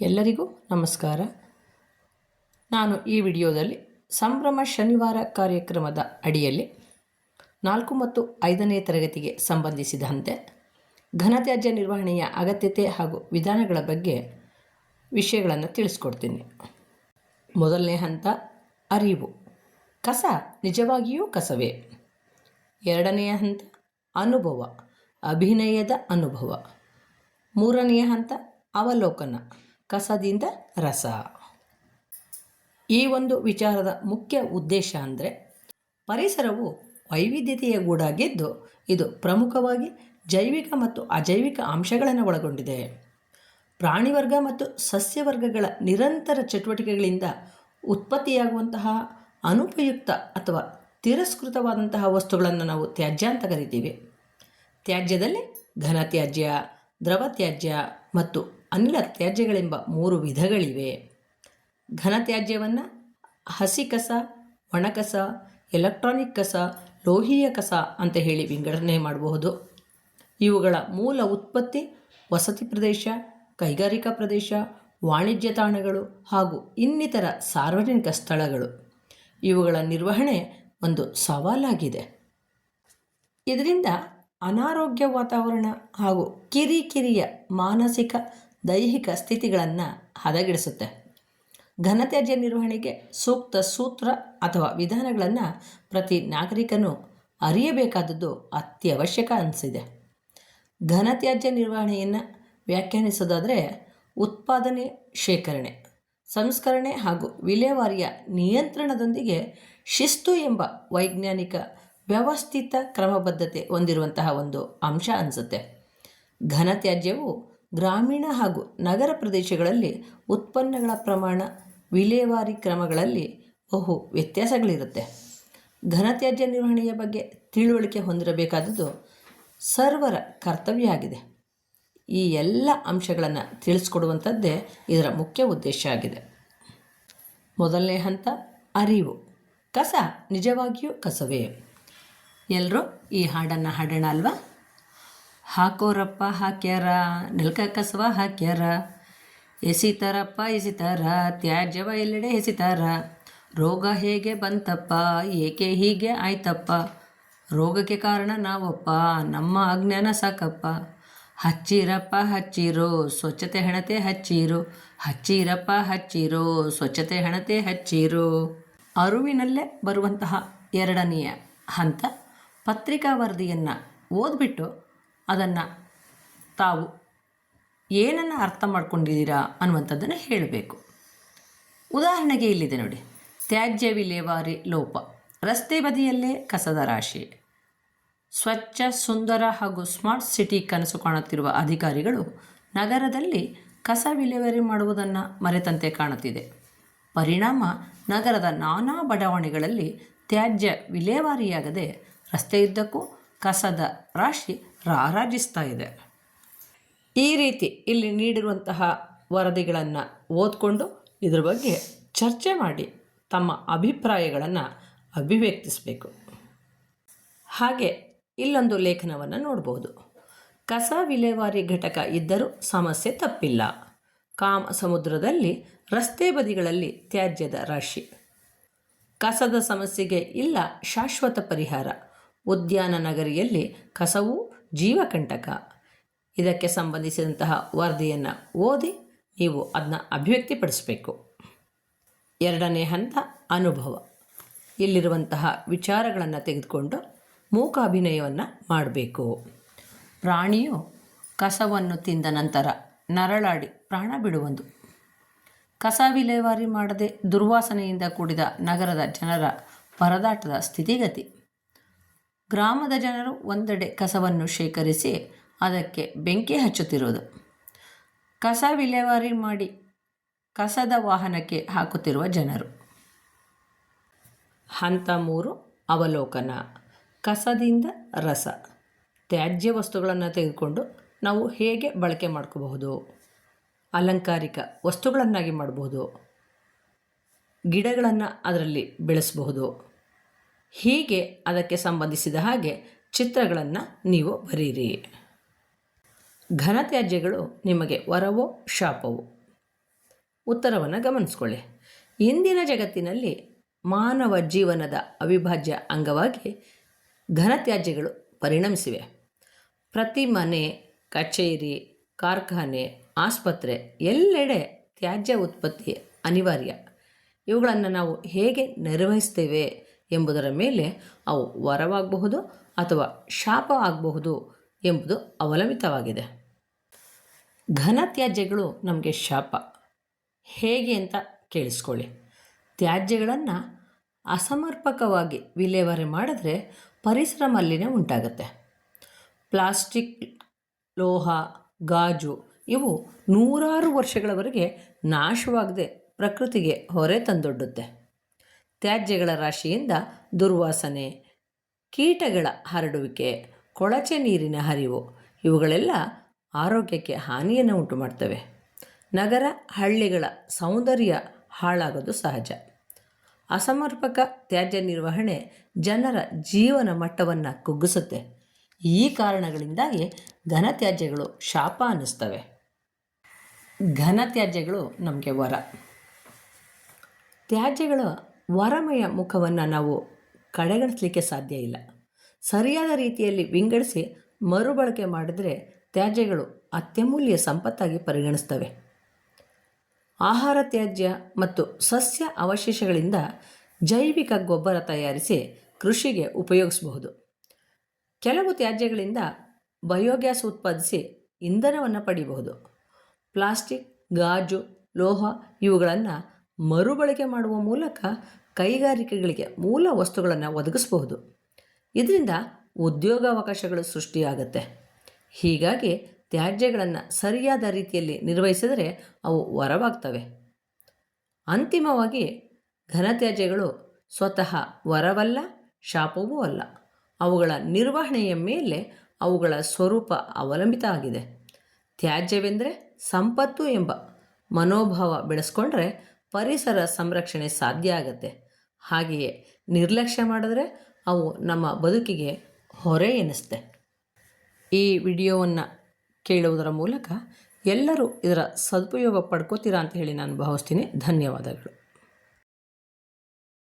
ಎಲ್ಲರಿಗೂ ನಮಸ್ಕಾರ. ನಾನು ಈ ವಿಡಿಯೋದಲ್ಲಿ ಸಂಭ್ರಮ ಶನಿವಾರ ಕಾರ್ಯಕ್ರಮದ ಅಡಿಯಲ್ಲಿ ನಾಲ್ಕು ಮತ್ತು ಐದನೇ ತರಗತಿಗೆ ಸಂಬಂಧಿಸಿದಂತೆ ಘನತ್ಯಾಜ್ಯ ನಿರ್ವಹಣೆಯ ಅಗತ್ಯತೆ ಹಾಗೂ ವಿಧಾನಗಳ ಬಗ್ಗೆ ವಿಷಯಗಳನ್ನು ತಿಳಿಸ್ಕೊಡ್ತೀನಿ. ಮೊದಲನೇ ಹಂತ, ಅರಿವು. ಕಸ ನಿಜವಾಗಿಯೂ ಕಸವೇ? ಎರಡನೆಯ ಹಂತ, ಅನುಭವ. ಅಭಿನಯದ ಅನುಭವ. ಮೂರನೆಯ ಹಂತ, ಅವಲೋಕನ. ಕಸದಿಂದ ರಸ. ಈ ಒಂದು ವಿಚಾರದ ಮುಖ್ಯ ಉದ್ದೇಶ ಅಂದರೆ ಪರಿಸರವು ವೈವಿಧ್ಯತೆಯ ಗೂಡಾಗಿದ್ದು ಇದು ಪ್ರಮುಖವಾಗಿ ಜೈವಿಕ ಮತ್ತು ಅಜೈವಿಕ ಅಂಶಗಳನ್ನು ಒಳಗೊಂಡಿದೆ. ಪ್ರಾಣಿವರ್ಗ ಮತ್ತು ಸಸ್ಯವರ್ಗಗಳ ನಿರಂತರ ಚಟುವಟಿಕೆಗಳಿಂದ ಉತ್ಪತ್ತಿಯಾಗುವಂತಹ ಅನುಪಯುಕ್ತ ಅಥವಾ ತಿರಸ್ಕೃತವಾದಂತಹ ವಸ್ತುಗಳನ್ನು ನಾವು ತ್ಯಾಜ್ಯ ಅಂತ ಕರಿತೀವಿ. ತ್ಯಾಜ್ಯದಲ್ಲಿ ಘನ ತ್ಯಾಜ್ಯ ದ್ರವ ತ್ಯಾಜ್ಯ ಮತ್ತು ಅನಿಲ ತ್ಯಾಜ್ಯಗಳೆಂಬ ಮೂರು ವಿಧಗಳಿವೆ. ಘನ ತ್ಯಾಜ್ಯವನ್ನು ಹಸಿ ಕಸ ಒಣಕಸ ಎಲೆಕ್ಟ್ರಾನಿಕ್ ಕಸ, ಲೋಹೀಯ ಕಸ ಅಂತ ಹೇಳಿ ವಿಂಗಡಣೆ ಮಾಡಬಹುದು. ಇವುಗಳ ಮೂಲ ಉತ್ಪತ್ತಿ ವಸತಿ ಪ್ರದೇಶ, ಕೈಗಾರಿಕಾ ಪ್ರದೇಶ, ವಾಣಿಜ್ಯ ತಾಣಗಳು ಹಾಗೂ ಇನ್ನಿತರ ಸಾರ್ವಜನಿಕ ಸ್ಥಳಗಳು. ಇವುಗಳ ನಿರ್ವಹಣೆ ಒಂದು ಸವಾಲಾಗಿದೆ. ಇದರಿಂದ ಅನಾರೋಗ್ಯ ವಾತಾವರಣ ಹಾಗೂ ಕಿರಿಕಿರಿಯ ಮಾನಸಿಕ ದೈಹಿಕ ಸ್ಥಿತಿಗಳನ್ನು ಹದಗೆಡಿಸುತ್ತೆ. ಘನತ್ಯಾಜ್ಯ ನಿರ್ವಹಣೆಗೆ ಸೂಕ್ತ ಸೂತ್ರ ಅಥವಾ ವಿಧಾನಗಳನ್ನು ಪ್ರತಿ ನಾಗರಿಕನು ಅರಿಯಬೇಕಾದದ್ದು ಅತ್ಯವಶ್ಯಕ ಅನಿಸಿದೆ. ಘನತ್ಯಾಜ್ಯ ನಿರ್ವಹಣೆಯನ್ನು ವ್ಯಾಖ್ಯಾನಿಸೋದಾದರೆ ಉತ್ಪಾದನೆ ಶೇಖರಣೆ, ಸಂಸ್ಕರಣೆ ಹಾಗೂ ವಿಲೇವಾರಿಯ ನಿಯಂತ್ರಣದೊಂದಿಗೆ ಶಿಸ್ತು ಎಂಬ ವೈಜ್ಞಾನಿಕ ವ್ಯವಸ್ಥಿತ ಕ್ರಮಬದ್ಧತೆ ಹೊಂದಿರುವಂತಹ ಒಂದು ಅಂಶ ಅನಿಸುತ್ತೆ. ಘನತ್ಯಾಜ್ಯವು ಗ್ರಾಮೀಣ ಹಾಗೂ ನಗರ ಪ್ರದೇಶಗಳಲ್ಲಿ ಉತ್ಪನ್ನಗಳ ಪ್ರಮಾಣ ವಿಲೇವಾರಿ ಕ್ರಮಗಳಲ್ಲಿ ಬಹು ವ್ಯತ್ಯಾಸಗಳಿರುತ್ತೆ. ಘನತ್ಯಾಜ್ಯ ನಿರ್ವಹಣೆಯ ಬಗ್ಗೆ ತಿಳುವಳಿಕೆ ಹೊಂದಿರಬೇಕಾದದ್ದು ಸರ್ವರ ಕರ್ತವ್ಯ ಆಗಿದೆ. ಈ ಎಲ್ಲ ಅಂಶಗಳನ್ನು ತಿಳಿಸ್ಕೊಡುವಂಥದ್ದೇ ಇದರ ಮುಖ್ಯ ಉದ್ದೇಶ ಆಗಿದೆ. ಮೊದಲನೇ ಹಂತ, ಅರಿವು. ಕಸ ನಿಜವಾಗಿಯೂ ಕಸವೇ. ಎಲ್ಲರೂ ಈ ಹಾಡನ್ನು ಹಾಡೋಣ ಅಲ್ವಾ? ಹಾಕೋರಪ್ಪ, ಹಾಕ್ಯಾರ. ನೆಲ್ಕ ಕಸವ ಹಾಕ್ಯಾರ. ಎಸಿತಾರಪ್ಪ, ಎಸಿತಾರ. ತ್ಯಾಜ್ಯವ ಎಲ್ಲೆಡೆ ಎಸಿತಾರ. ರೋಗ ಹೇಗೆ ಬಂತಪ್ಪ, ಏಕೆ ಹೀಗೆ ಆಯ್ತಪ್ಪ. ರೋಗಕ್ಕೆ ಕಾರಣ ನಾವಪ್ಪ, ನಮ್ಮ ಅಜ್ಞಾನ ಸಾಕಪ್ಪ. ಹಚ್ಚಿರಪ್ಪ, ಹಚ್ಚಿರೋ. ಸ್ವಚ್ಛತೆ, ಹಣತೆ ಹಚ್ಚಿರು. ಹಚ್ಚಿರಪ್ಪ, ಹಚ್ಚಿರೋ. ಸ್ವಚ್ಛತೆ, ಹಣತೆ ಹಚ್ಚಿರು. ಅರುವಿನಲ್ಲೇ ಬರುವಂತಹ ಎರಡನೆಯ ಹಂತ ಪತ್ರಿಕಾ ವರದಿಯನ್ನು ಓದ್ಬಿಟ್ಟು ಅದನ್ನು ತಾವು ಏನನ್ನು ಅರ್ಥ ಮಾಡ್ಕೊಂಡಿದ್ದೀರಾ ಅನ್ನುವಂಥದ್ದನ್ನು ಹೇಳಬೇಕು. ಉದಾಹರಣೆಗೆ ಇಲ್ಲಿದೆ ನೋಡಿ. ತ್ಯಾಜ್ಯ ವಿಲೇವಾರಿ ಲೋಪ. ರಸ್ತೆ ಬದಿಯಲ್ಲೇ ಕಸದ ರಾಶಿ. ಸ್ವಚ್ಛ, ಸುಂದರ ಹಾಗೂ ಸ್ಮಾರ್ಟ್ ಸಿಟಿ ಕನಸು ಕಾಣುತ್ತಿರುವ ಅಧಿಕಾರಿಗಳು ನಗರದಲ್ಲಿ ಕಸ ವಿಲೇವಾರಿ ಮಾಡುವುದನ್ನು ಮರೆತಂತೆ ಕಾಣುತ್ತಿದೆ. ಪರಿಣಾಮ ನಗರದ ನಾನಾ ಬಡಾವಣೆಗಳಲ್ಲಿ ತ್ಯಾಜ್ಯ ವಿಲೇವಾರಿಯಾಗದೆ ರಸ್ತೆಯುದ್ದಕ್ಕೂ ಕಸದ ರಾಶಿ ರಾರಾಜಿಸ್ತಾ ಇದೆ. ಈ ರೀತಿ ಇಲ್ಲಿ ನೀಡಿರುವಂತಹ ವರದಿಗಳನ್ನು ಓದ್ಕೊಂಡು ಇದ್ರ ಬಗ್ಗೆ ಚರ್ಚೆ ಮಾಡಿ ತಮ್ಮ ಅಭಿಪ್ರಾಯಗಳನ್ನು ಅಭಿವ್ಯಕ್ತಿಸಬೇಕು. ಹಾಗೆ ಇಲ್ಲೊಂದು ಲೇಖನವನ್ನು ನೋಡಬಹುದು ಕಸ ವಿಲೇವಾರಿ ಘಟಕ ಇದ್ದರೂ ಸಮಸ್ಯೆ ತಪ್ಪಿಲ್ಲ. ಕಾಮ ಸಮುದ್ರದಲ್ಲಿ ರಸ್ತೆ ಬದಿಗಳಲ್ಲಿ ತ್ಯಾಜ್ಯದ ರಾಶಿ. ಕಸದ ಸಮಸ್ಯೆಗೆ ಇಲ್ಲ ಶಾಶ್ವತ ಪರಿಹಾರ. ಉದ್ಯಾನ ನಗರಿಯಲ್ಲಿ ಕಸವು ಜೀವಕಂಟಕ. ಇದಕ್ಕೆ ಸಂಬಂಧಿಸಿದಂತಹ ವರದಿಯನ್ನು ಓದಿ ನೀವು ಅದನ್ನ ಅಭಿವ್ಯಕ್ತಿಪಡಿಸಬೇಕು. ಎರಡನೇ ಹಂತ, ಅನುಭವ. ಇಲ್ಲಿರುವಂತಹ ವಿಚಾರಗಳನ್ನು ತೆಗೆದುಕೊಂಡು ಮೂಕ ಅಭಿನಯವನ್ನು ಮಾಡಬೇಕು. ಪ್ರಾಣಿಯು ಕಸವನ್ನು ತಿಂದ ನಂತರ ನರಳಾಡಿ ಪ್ರಾಣ ಬಿಡುವಂದು. ಕಸ ವಿಲೇವಾರಿ ಮಾಡದೆ ದುರ್ವಾಸನೆಯಿಂದ ಕೂಡಿದ ನಗರದ ಜನರ ಪರದಾಟದ ಸ್ಥಿತಿಗತಿ. ಗ್ರಾಮದ ಜನರು ಒಂದೆಡೆ ಕಸವನ್ನು ಶೇಖರಿಸಿ ಅದಕ್ಕೆ ಬೆಂಕಿ ಹಚ್ಚುತ್ತಿರುವುದು. ಕಸ ವಿಲೇವಾರಿ ಮಾಡಿ ಕಸದ ವಾಹನಕ್ಕೆ ಹಾಕುತ್ತಿರುವ ಜನರು. ಹಂತ ಮೂರು, ಅವಲೋಕನ. ಕಸದಿಂದ ರಸ. ತ್ಯಾಜ್ಯ ವಸ್ತುಗಳನ್ನು ತೆಗೆದುಕೊಂಡು ನಾವು ಹೇಗೆ ಬಳಕೆ ಮಾಡ್ಕೋಬಹುದು? ಅಲಂಕಾರಿಕ ವಸ್ತುಗಳನ್ನಾಗಿ ಮಾಡಬಹುದು. ಗಿಡಗಳನ್ನು ಅದರಲ್ಲಿ ಬೆಳೆಸಬಹುದು. ಹೀಗೆ ಅದಕ್ಕೆ ಸಂಬಂಧಿಸಿದ ಹಾಗೆ ಚಿತ್ರಗಳನ್ನು ನೀವು ಬರೀರಿ. ಘನತ್ಯಾಜ್ಯಗಳು ನಿಮಗೆ ವರವೋ ಶಾಪವೋ? ಉತ್ತರವನ್ನು ಗಮನಿಸ್ಕೊಳ್ಳಿ. ಇಂದಿನ ಜಗತ್ತಿನಲ್ಲಿ ಮಾನವ ಜೀವನದ ಅವಿಭಾಜ್ಯ ಅಂಗವಾಗಿ ಘನತ್ಯಾಜ್ಯಗಳು ಪರಿಣಮಿಸಿವೆ. ಪ್ರತಿ ಮನೆ, ಕಚೇರಿ, ಕಾರ್ಖಾನೆ, ಆಸ್ಪತ್ರೆ ಎಲ್ಲೆಡೆ ತ್ಯಾಜ್ಯ ಉತ್ಪತ್ತಿ ಅನಿವಾರ್ಯ. ಇವುಗಳನ್ನು ನಾವು ಹೇಗೆ ನಿರ್ವಹಿಸ್ತೇವೆ? ಎಂಬುದರ ಮೇಲೆ ಅವು ವರವಾಗಬಹುದು ಅಥವಾ ಶಾಪ ಆಗಬಹುದು ಎಂಬುದು ಅವಲಂಬಿತವಾಗಿದೆ. ಘನ ತ್ಯಾಜ್ಯಗಳು ನಮಗೆ ಶಾಪ. ಹೇಗೆ ಅಂತ ಕೇಳಿಸ್ಕೊಳ್ಳಿ. ತ್ಯಾಜ್ಯಗಳನ್ನು ಅಸಮರ್ಪಕವಾಗಿ ವಿಲೇವಾರಿ ಮಾಡಿದ್ರೆ ಪರಿಸರ ಮಾಲಿನ್ಯ ಉಂಟಾಗುತ್ತೆ. ಪ್ಲಾಸ್ಟಿಕ್, ಲೋಹ, ಗಾಜು ಇವು ನೂರಾರು ವರ್ಷಗಳವರೆಗೆ ನಾಶವಾಗದೆ ಪ್ರಕೃತಿಗೆ ಹೊರೆ ತಂದೊಡ್ಡುತ್ತೆ. ತ್ಯಾಜ್ಯಗಳ ರಾಶಿಯಿಂದ ದುರ್ವಾಸನೆ, ಕೀಟಗಳ ಹರಡುವಿಕೆ, ಕೊಳಚೆ ನೀರಿನ ಹರಿವು, ಇವುಗಳೆಲ್ಲ ಆರೋಗ್ಯಕ್ಕೆ ಹಾನಿಯನ್ನು ಉಂಟು ಮಾಡ್ತವೆ ನಗರ, ಹಳ್ಳಿಗಳ ಸೌಂದರ್ಯ ಹಾಳಾಗೋದು ಸಹಜ. ಅಸಮರ್ಪಕ ತ್ಯಾಜ್ಯ ನಿರ್ವಹಣೆ ಜನರ ಜೀವನ ಮಟ್ಟವನ್ನು ಕುಗ್ಗಿಸುತ್ತೆ. ಈ ಕಾರಣಗಳಿಂದಾಗಿ ಘನ ತ್ಯಾಜ್ಯಗಳು ಶಾಪ ಅನ್ನಿಸ್ತವೆ. ಘನತ್ಯಾಜ್ಯಗಳು ನಮಗೆ ವರ. ತ್ಯಾಜ್ಯಗಳ ವರಮಯ ಮುಖವನ್ನು ನಾವು ಕಡೆಗಣಿಸಲಿಕ್ಕೆ ಸಾಧ್ಯ ಇಲ್ಲ. ಸರಿಯಾದ ರೀತಿಯಲ್ಲಿ ವಿಂಗಡಿಸಿ ಮರುಬಳಕೆ ಮಾಡಿದರೆ ತ್ಯಾಜ್ಯಗಳು ಅತ್ಯಮೂಲ್ಯ ಸಂಪತ್ತಾಗಿ ಪರಿಗಣಿಸ್ತವೆ. ಆಹಾರ ತ್ಯಾಜ್ಯ ಮತ್ತು ಸಸ್ಯ ಅವಶೇಷಗಳಿಂದ ಜೈವಿಕ ಗೊಬ್ಬರ ತಯಾರಿಸಿ ಕೃಷಿಗೆ ಉಪಯೋಗಿಸಬಹುದು. ಕೆಲವು ತ್ಯಾಜ್ಯಗಳಿಂದ ಬಯೋಗ್ಯಾಸ್ ಉತ್ಪಾದಿಸಿ ಇಂಧನವನ್ನು ಪಡೆಯಬಹುದು ಪ್ಲಾಸ್ಟಿಕ್, ಗಾಜು, ಲೋಹ ಇವುಗಳನ್ನು ಮರುಬಳಕೆ ಮಾಡುವ ಮೂಲಕ ಕೈಗಾರಿಕೆಗಳಿಗೆ ಮೂಲ ವಸ್ತುಗಳನ್ನು ಒದಗಿಸಬಹುದು. ಇದರಿಂದ ಉದ್ಯೋಗಾವಕಾಶಗಳು ಸೃಷ್ಟಿಯಾಗುತ್ತೆ. ಹೀಗಾಗಿ ತ್ಯಾಜ್ಯಗಳನ್ನು ಸರಿಯಾದ ರೀತಿಯಲ್ಲಿ ನಿರ್ವಹಿಸಿದರೆ ಅವು ವರವಾಗ್ತವೆ. ಅಂತಿಮವಾಗಿ ಘನತ್ಯಾಜ್ಯಗಳು ಸ್ವತಃ ವರವಲ್ಲ, ಶಾಪವೂ ಅಲ್ಲ. ಅವುಗಳ ನಿರ್ವಹಣೆಯ ಮೇಲೆ ಅವುಗಳ ಸ್ವರೂಪ ಅವಲಂಬಿತ ಆಗಿದೆ. ತ್ಯಾಜ್ಯವೆಂದರೆ ಸಂಪತ್ತು ಎಂಬ ಮನೋಭಾವ ಬೆಳೆಸ್ಕೊಂಡ್ರೆ ಪರಿಸರ ಸಂರಕ್ಷಣೆ ಸಾಧ್ಯ ಆಗುತ್ತೆ. ಹಾಗೆಯೇ ನಿರ್ಲಕ್ಷ್ಯ ಮಾಡಿದ್ರೆ ಅವು ನಮ್ಮ ಬದುಕಿಗೆ ಹೊರೆ ಎನಿಸುತ್ತೆ ಈ ವಿಡಿಯೋವನ್ನು ಕೇಳುವುದರ ಮೂಲಕ ಎಲ್ಲರೂ ಇದರ ಸದುಪಯೋಗ ಪಡ್ಕೋತೀರಾ ಅಂತ ಹೇಳಿ ನಾನು ಭಾವಿಸ್ತೀನಿ. ಧನ್ಯವಾದಗಳು.